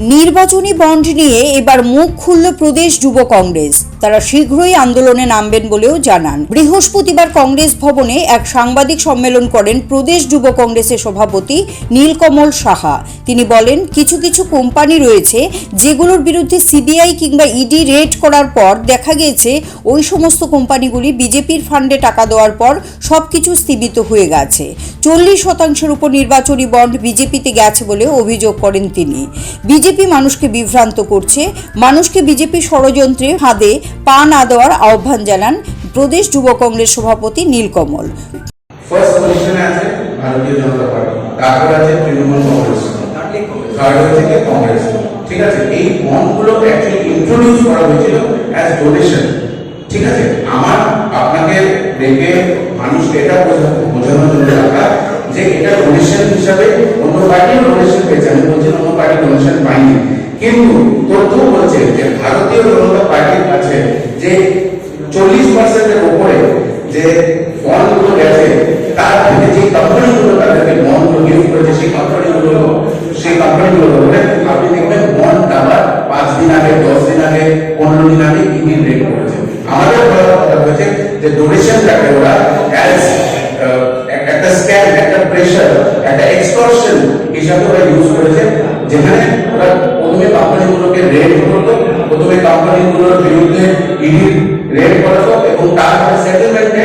নির্বাচনী বন্ড নিয়ে এবার মুখ খুলল প্রদেশ যুব কংগ্রেস। তারা শীঘ্রই আন্দোলনে নামবেন বলেও জানান। বৃহস্পতিবার কংগ্রেস ভবনে এক সাংবাদিক সম্মেলন করেন প্রদেশ যুব কংগ্রেসের সভাপতি নীলকমল সাহা। তিনি বলেন, কিছু কিছু কোম্পানি রয়েছে যেগুলোর বিরুদ্ধে সিবিআই কিংবা ইডি রেড করার পর দেখা গিয়েছে ওই সমস্ত কোম্পানিগুলি বিজেপির ফান্ডে টাকা দেওয়ার পর সবকিছু স্থগিত হয়ে গেছে। চল্লিশ শতাংশের উপর নির্বাচনী বন্ড বিজেপিতে গেছে বলে অভিযোগ করেন তিনি। বিজেপি মানুষকে বিভ্রান্ত করছে। মানুষকে বিজেপি ষড়যন্ত্রে ফাঁদে পা না দেওয়ার আহ্বান জানান প্রদেশ যুব কংগ্রেস সভাপতি নীলকমল। ঠিক আছে? আমার, আপনাকে দেখে এটা বোঝানোর জন্য যে এটা ডোনেশন হিসাবে অন্য ডোনেশন পেয়েছে। আমি বলছি অন্য পার্টি ডোনেশন পাইনি। কিন্তু তথ্য বলছে যে ভারতীয় জনতা পার্টির কাছে যে চল্লিশ পার্সেন্টের উপরে যে বন্ডগুলো গেছে তার থেকে যে কোম্পানিগুলো তাদেরকে বন্ডগুলো গিফট করেছে সেই কোম্পানিগুলো সেই কোম্পানিগুলো আপনি দেখবেন বন্ড আবার পাঁচ দিন আগে দশ দিন আগে পনেরো দিন আগে ইন্ডিয়ান রেট করেছে আমাদের কথা হয়েছে যে ডোনেশনটাকে ওরা একটা স্ক্যাম একটা প্রেশার একটা এক্সটর্শন হিসাবে ওরা ইউজ করেছে যেখানে ওরা প্রথমে কোম্পানিগুলোকে রেড করতো প্রথমে কোম্পানিগুলোর বিরুদ্ধে ইডি রেড করাতো এবং তারপরে সেটেলমেন্টে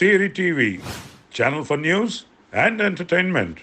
Siri TV, channel for news and entertainment.